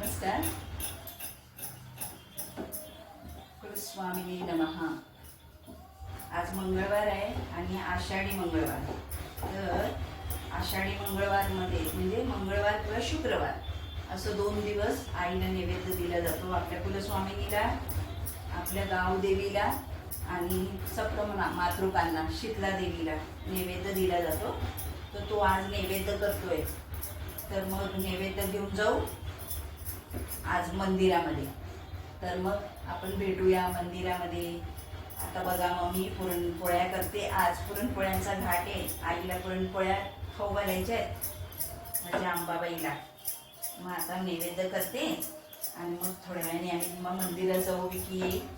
नमस्कार. स्वामी नमहा आज मंगळवार आहे आणि आषाढी मंगळवार. तर आषाढी मंगळवारमध्ये म्हणजे मंगळवार किंवा शुक्रवार असं दोन दिवस आईला नैवेद्य दिला जातो. आपल्या कुलस्वामिनीला आपल्या गावदेवीला आणि सप्तमना मातृकांना शीतला देवीला नैवेद्य दिला जातो. तर तो आज नैवेद्य करतोय. तर मग नैवेद्य घेऊन जाऊ. आज मंदिरामध्ये. तर मग आपण भेटूया मंदिरामध्ये. आता बघा मग मी पुरणपोळ्या करते. आज पुरणपोळ्यांचा घाट आहे. आईला पुरणपोळ्या खाऊ घालायच्या आहेत. म्हणजे माझ्या अंबाबाईला मग आता नैवेद्य करते. आणि मग थोड्या वेळाने आम्ही मग मंदिरात जाऊ. की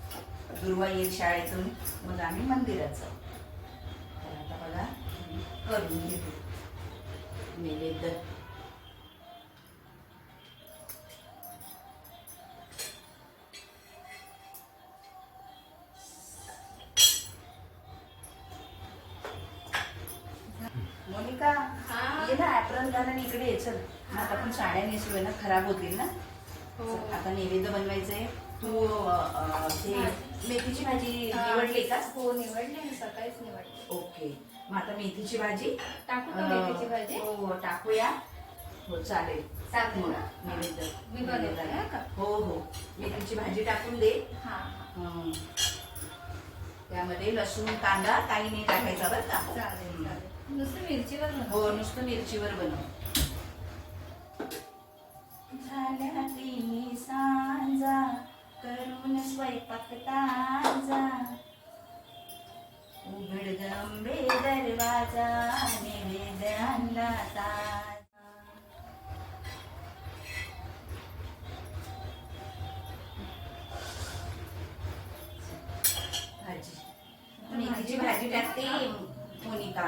दुर्वा येईल शाळेतून. मग आम्ही मंदिरात जाऊ. तर आता बघा करून घेतो. नैवेद्य. इकडे ये चल. मग आता आपण साड्या नेसलोय ना खराब होतील ना? हो. आता नैवेद्य बनवायचंय. तू अ, अ, ते मेथीची भाजी हा. निवडली का? हो निवडले मी सकाळीच निवडले. ओके. मग आता मेथीची भाजी. टाकू का मेथीची भाजी? हो टाकूया. हो चालेल. चालेल मग ना? नैवेद्य मी बनवते हा का? हो हो. मेथीची भाजी टाकून दे. हा. हं. त्यामध्ये लसूण कांदा काही नाही टाकायचा बरं का? चालेल चालेल. नुसतं मिरचीवर बनव. हो नुसतं मिरचीवर बनव. झाल्या तिन्ही सांजा करून स्वयंपाक ताजा. उघड गंबे दरवाजा नैवेद्य आणला भाजी. मेथीची भाजी टाकते मोनिका.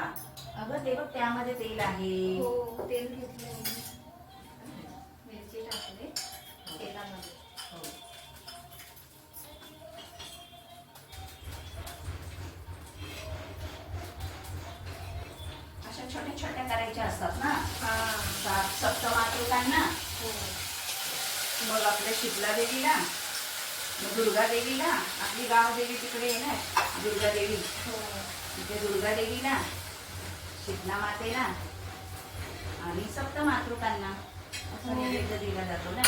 अगं ते बघ त्यामध्ये तेल आहे. हो तेल घेतले छोट्या छोट्या करायच्या असतात ना. हा. सात सप्तमातृकांना हो. मग आपल्या शीतला देवीला मग दुर्गा देवीला आपली गाव देवी तिकडे येणार दुर्गा देवी. हो. तिथे दुर्गा देवीला शीतला मातेला आणि सप्तमातृकांना असा हो. नैवेद्य दिला जातो ना.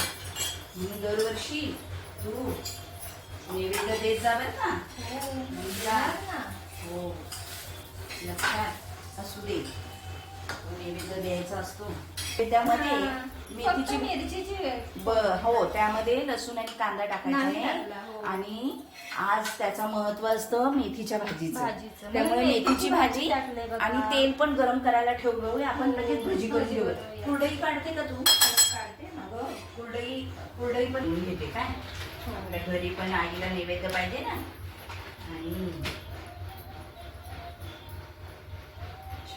म्हणून दरवर्षी तू नैवेद्य देत जा बरं हो. ना. हो. लक्षात असू दे. नैवेद्य द्यायचा असतो त्यामध्ये हा. फक्त मेथीची मिरचीची ब हो त्यामध्ये लसूण आणि कांदा टाकायचा नाही आहे टाकला, हो. आणि आज त्याचं महत्त्व असतं मेथीच्या भाजीचं भाजीचं. त्यामुळे मेथीची मेथीची भाजी भाजी टाकलंय बघा. आणि तेल पण गरम करायला ठेवलं आपण हो, लगेच भजी करून भजी घेऊ बनवूया. कुरडई काढते का तू काढते ना कुरडई कुरडई पण घेते काय हो. आपल्या घरी पण आईला नैवेद्य पाहिजे ना आणि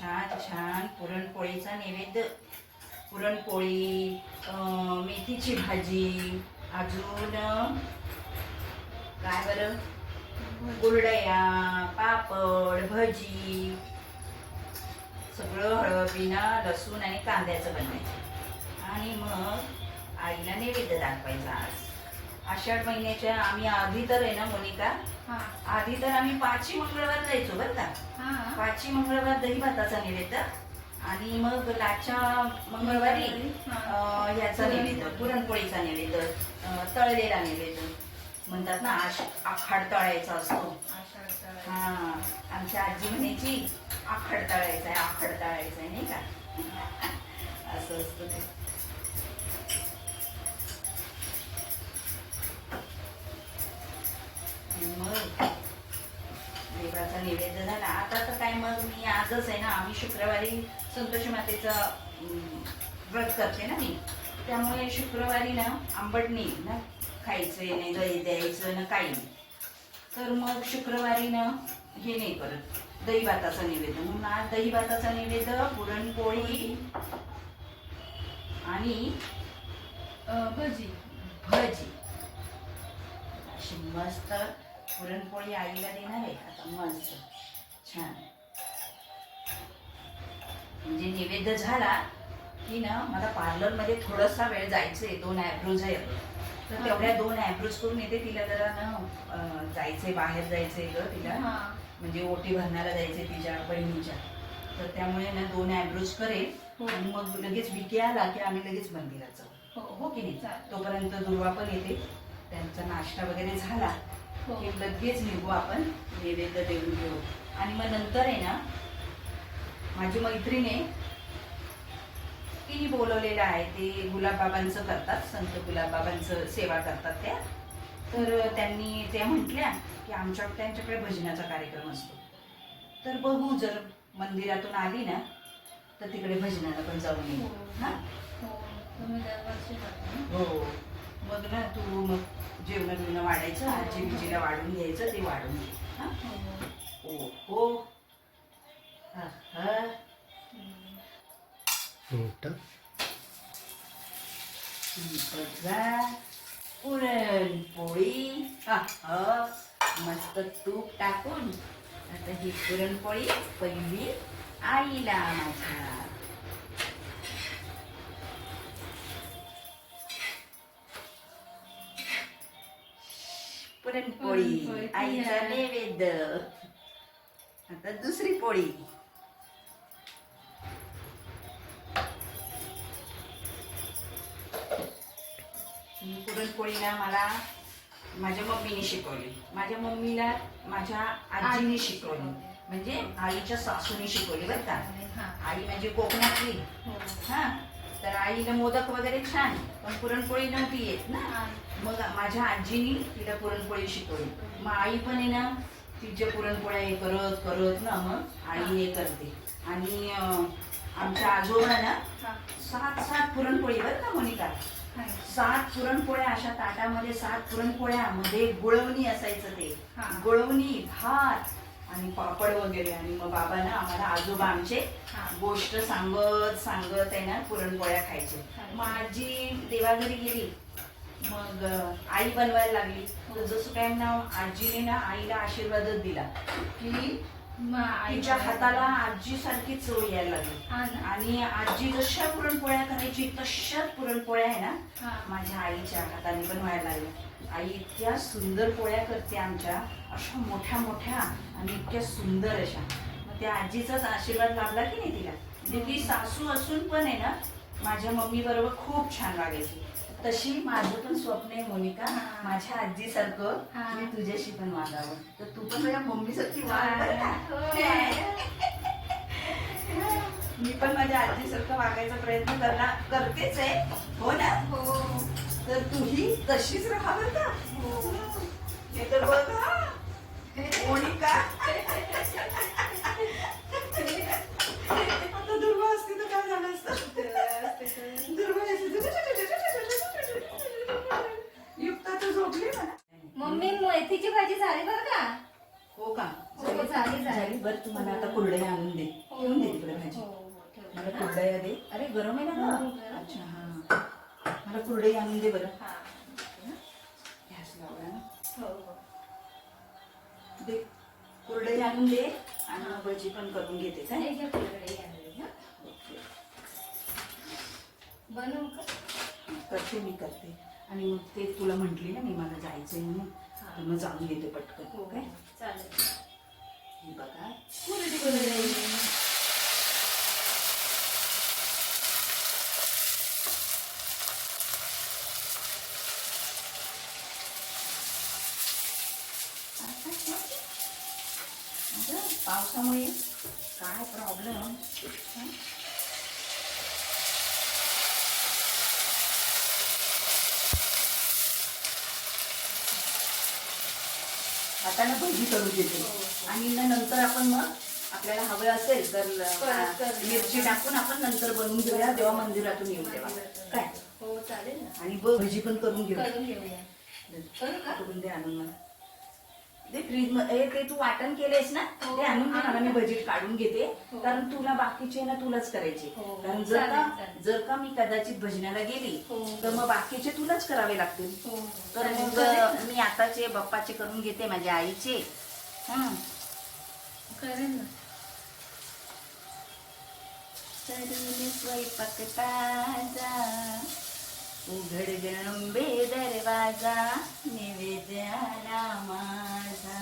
छान छान पुरणपोळीचा नैवेद्य. पुरणपोळी मेथीची भाजी अजून काय बरं? गुरडया पापड भजी सगळं हळदीनं लसूण आणि कांद्याचं बनवायचं. आणि मग आईला नैवेद्य दाखवायचा आज. आषाढ महिन्याच्या आम्ही आधी तर आहे ना मोनिका? हा. आधी तर आम्ही पाचही मंगळवार जायचो बरं का? हा. पाचही मंगळवार दही भाताचा नैवेद्य आणि मग लाच्या मंगळवारी याचा नैवेद्य पुरणपोळीचा नैवेद्य अं, तळलेला नैवेद्य म्हणतात ना आश आखाड तळायचा असतो. हा. आमच्या आजी म्हणायची आखड तळायचा आहे आखड तळायचा आहे नाही का? असं असतं ते आणि मग देवाचा नैवेद्य झाला आता तर काय मग मी आजच आहे ना आम्ही शुक्रवारी संतोषी मातेचं व्रत करते ना मी. त्यामुळे शुक्रवारी ना आंबट नाही ना. खायचं नाही दही द्यायचं ना काही नाही. तर मग शुक्रवारी ना हे नाही करत. दही भाताचा नैवेद्य म्हणून आज दही भाताचा नैवेद्य पुरणपोळी आणि भजी. भजी. अशी मस्त पुरणपोळी आईला देणार आहे. आता मस्त. छान. म्हणजे नैवेद्य झाला की ना मला पार्लरमध्ये थोडासा वेळ जायचं आहे दोन ॲब्रोज आहेत तर हा. तेवढ्या दोन ॲब्रोज करून येते तिला जरा ना जायचंय बाहेर जायचंय ग तिला. हा. म्हणजे ओटी भरण्याला जायचंय तिच्या बहिणीच्या. तर त्यामुळे ना दोन ॲब्रोज करेल हो. आणि मग लगेच विकी आला की आम्ही लगेच मंदिरात जाऊ हो हो की नाही? चालेल. तोपर्यंत दुर्वा पण येते. त्यांचा नाश्ता वगैरे झाला हो. की लगेच निघू आपण नैवेद्य देऊन घेऊ. आणि मग नंतर आहे ना माझी मैत्रिणी तिने बोलवलेलं आहे ते गुलाबबाबांचं करतात संत गुलाबबाबांचं सेवा करतात त्या. तर त्यांनी त्या म्हटल्या की आमच्या त्यांच्याकडे भजनाचा कार्यक्रम असतो. तर बघू जर मंदिरातून आली ना तर तिकडे भजनाला पण जाऊन येऊ हो. हा? हो? हो. मग ना तू मग जेवण बिवणं वाढायचं आजी बिजीला वाढून घ्यायचं ते वाढून घे. आता ही पुरणपोळी पहिली आईला माझ्या पुरणपोळी आईचा. नैवेद्य. आता दुसरी पोळी. पुरणपोळी ना मला माझ्या मम्मीने शिकवली. माझ्या मम्मीला माझ्या आजीने शिकवली. म्हणजे आईच्या सासूने शिकवली बरं का? आई म्हणजे कोकणातली. हो. हा. तर आईला मोदक वगैरे छान पण पुरणपोळी नव्हती येत ना. मग माझ्या आजीनी तिला पुरणपोळी शिकवली. मग आई पण आहे ना तिच्या पुरणपोळ्या हे करत करत ना मग आई हे करते. आणि आमच्या आजोबा ना. सात सात पुरणपोळी बरं का मोनिका. सात पुरणपोळ्या अशा ताटामध्ये सात पुरणपोळ्या मध्ये गुळवणी असायचं ते. गुळवणी भात आणि पापड वगैरे. आणि मग बाबा ना आम्हाला आजोबा आमचे. गोष्ट सांगत सांगत आहे ना पुरणपोळ्या खायचे. मग आजी देवाघरी गेली. मग आई बनवायला लागली. जसं काय ना आजीने ना आईला आशीर्वादच दिला. की तिच्या हाताला आजी सारखी चव यायला लागली. आणि आजी जशा पुरणपोळ्या करायची तशाच पुरणपोळ्या आहे ना. माझ्या आईच्या हाताने पण व्हायला लागल्या. आई इतक्या सुंदर पोळ्या करते आमच्या अशा मोठ्या मोठ्या आणि इतक्या सुंदर अशा. मग त्या आजीचाच आशीर्वाद लाभला की नाही तिला? म्हणजे ती सासू असून पण आहे ना माझ्या मम्मी बरोबर खूप छान वागायची. तशी माझं पण स्वप्न आहे मोनिका. हा. माझ्या आजीसारखं हा. मी तुझ्याशी पण वागावं. तर तू पण तुझ्या मम्मी सारखी वाग का? मी पण माझ्या आजीसारखं वागायचा प्रयत्न करणार करतेच आहे. हो ना? हो. तर तूही तशीच राहा बरं का? हो. हे तर बघ हा. मोनिका. आता दुर्वा असती तर काय झालं असतं? बनवू का? करते मी करते. आणि मग ते तुला म्हंटली ना मी मला जायचंय म्हणून. हा. तर मग जाऊन घेते पटकन हो काय चालेल. ही बघा. कुरडई अगं, पावसामुळे काय प्रॉब्लेम आता ना भजी करून देते. आणि ना नंतर आपण मग आपल्याला हवं असेल तर. मिरची टाकून आपण नंतर बनवून घेऊया तेव्हा मंदिरातून येऊ तेव्हा. काय? हो चालेल आणि भजी पण करून घेऊ करून घेऊया. करून दे आणून मला ते फ्रीजमध्ये ते तू वाटण केलेस ना हो. ते आणून दे मला मी बजेट काढून घेते हो. कारण तुला बाकीचे ना तुलाच करायचे हो. कारण जर का चालेल. जर का मी कदाचित भजनाला गेली हो. तर मग बाकीचे तुलाच करावे लागतील हो तर चालेल, मग करेन मी आताचे बाप्पाचे करून घेते माझ्या आईचे हं. करेन ना करून स्वयंपाक ताजा उघड गंबे दरवाजा निवेद्याला माझा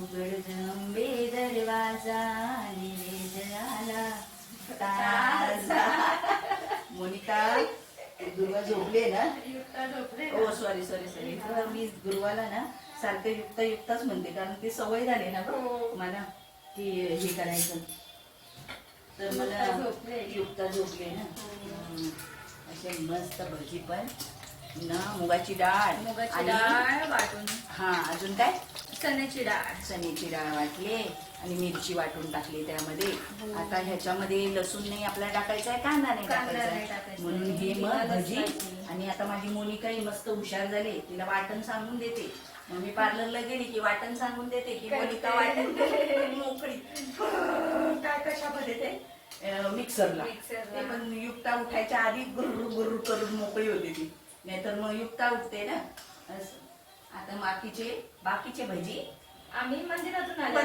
उघड गंबे दरवाजा निवेद्याला ताजा. मोनिका दुर्गा झोपले ना? हो सॉरी सॉरी सॉरी मी गुरुवाला ना सारखं युक्त युक्तच म्हणते कारण ती सवय झाली ना हो. मला की हे करायचं. तर मला युक्ता झोपले. ना. हो. असे मस्त भजी पण. ना मुगाची डाळ. मुगाची डाळ वाटून. हा अजून काय? चण्याची डाळ. चण्याची डाळ वाटली. आणि मिरची वाटून टाकली त्यामध्ये. हो. आता ह्याच्यामध्ये लसूण नाही आपल्याला टाकायचा आहे कांदा नाही टाकायचा. म्हणून हे मग भजी. आणि आता माझी मोनिकाही मस्त हुशार झाली. तिला वाटण सांगून देते. मग मी पार्लरला गेली की वाटण सांगून देते की. मोनिका वाटण मोकळी. काय कशामध्ये ते? मिक्सरला. ते पण युक्ता उठायच्या आधी गुरु गुरु करून मोकळी होती ती. नाहीतर मग युक्ता उठते ना. असं. आता बाकीचे बाकीचे भजी? आम्ही मंदिरातून आलो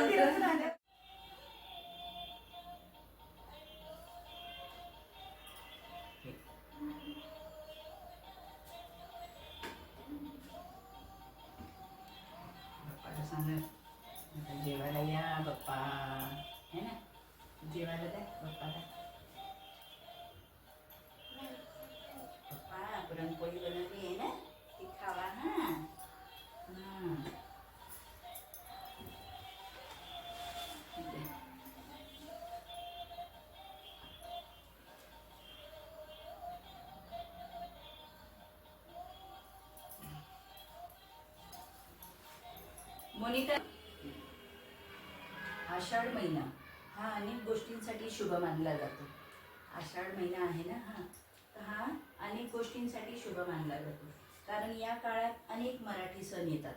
मोनिका आषाढ महिना. हा अनेक गोष्टींसाठी शुभ मानला जातो. आषाढ महिना आहे ना हा? तर हा अनेक गोष्टींसाठी शुभ मानला जातो. कारण या काळात अनेक मराठी सण येतात.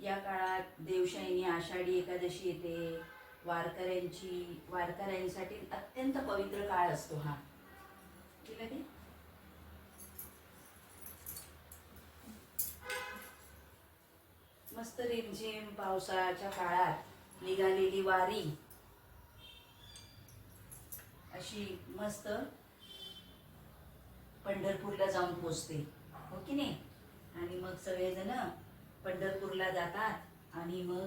या काळात देवशाईनी आषाढी एकादशी येते. वारकऱ्यांची वारकऱ्यांसाठी अत्यंत पवित्र काळ असतो हा. ठीक आहे? मस्त रिमझिम पावसाच्या काळात निघालेली वारी. अशी मस्त पंढरपूरला जाऊन पोचते. हो की नाही? आणि मग सगळेजण पंढरपूरला जातात आणि मग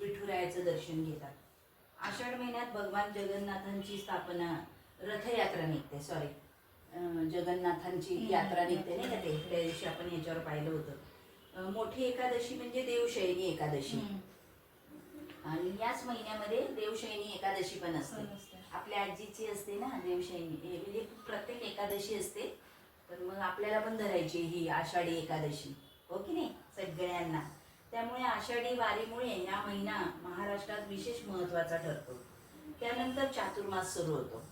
विठुरायाचं दर्शन घेतात. आषाढ महिन्यात भगवान जगन्नाथांची स्थापना रथयात्रा निघते सॉरी जगन्नाथांची. यात्रा निघते नाही का ते? त्या दिवशी आपण याच्यावर पाहिलं होतं. मोठी एकादशी म्हणजे देवशयनी एकादशी. आणि याच महिन्यामध्ये देवशयनी एकादशी पण असते. आपल्या आजीची असते ना देवशयनी. म्हणजे प्रत्येक एकादशी असते. तर मग आपल्याला पण धरायची ही आषाढी एकादशी. हो की नाही? सगळ्यांना. त्यामुळे आषाढी वारीमुळे या महिना महाराष्ट्रात विशेष महत्त्वाचा ठरतो. त्यानंतर चातुर्मास सुरू होतो.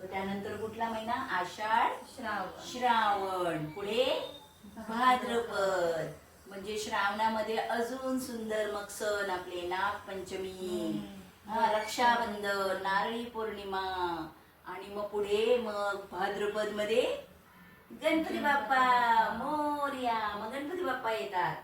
तर त्यानंतर कुठला महिना? आषाढ श्रावण. श्रावण. पुढे भाद्रपद. म्हणजे श्रावणामध्ये अजून सुंदर मग सण आपले नागपंचमी. हा, रक्षाबंधन नारळी पौर्णिमा आणि मग पुढे मग भाद्रपदमध्ये गणपती बाप्पा मोर्या मग गणपती बाप्पा येतात.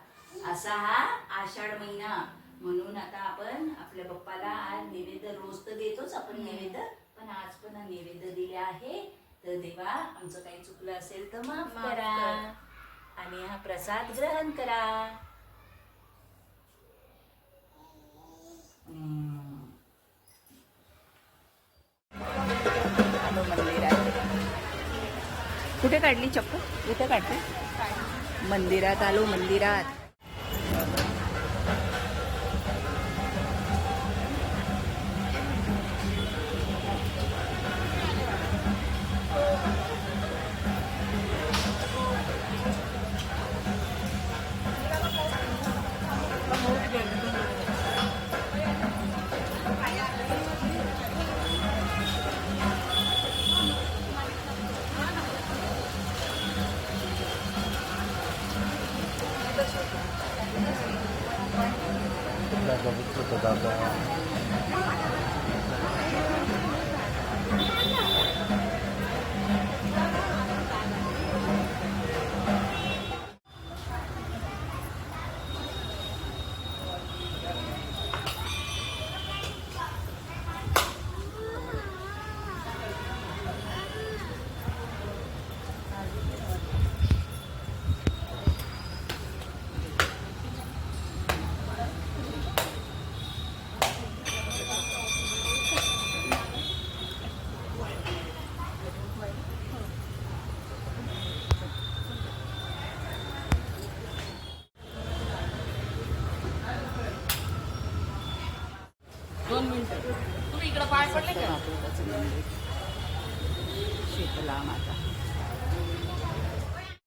असा हा आषाढ महिना. म्हणून आता आपण आपल्या बाप्पाला आज नैवेद्य रोज तर देतोच आपण नैवेद्य पण आज पण नैवेद्य दिले आहे. तर देवा आमचं काही चुकलं असेल तर माफ कर. आणि हा प्रसाद ग्रहण करा. कुठे काढली चप्पल इथे काढली. मंदिरात आलो मंदिरात. পবিত্রতা দাদা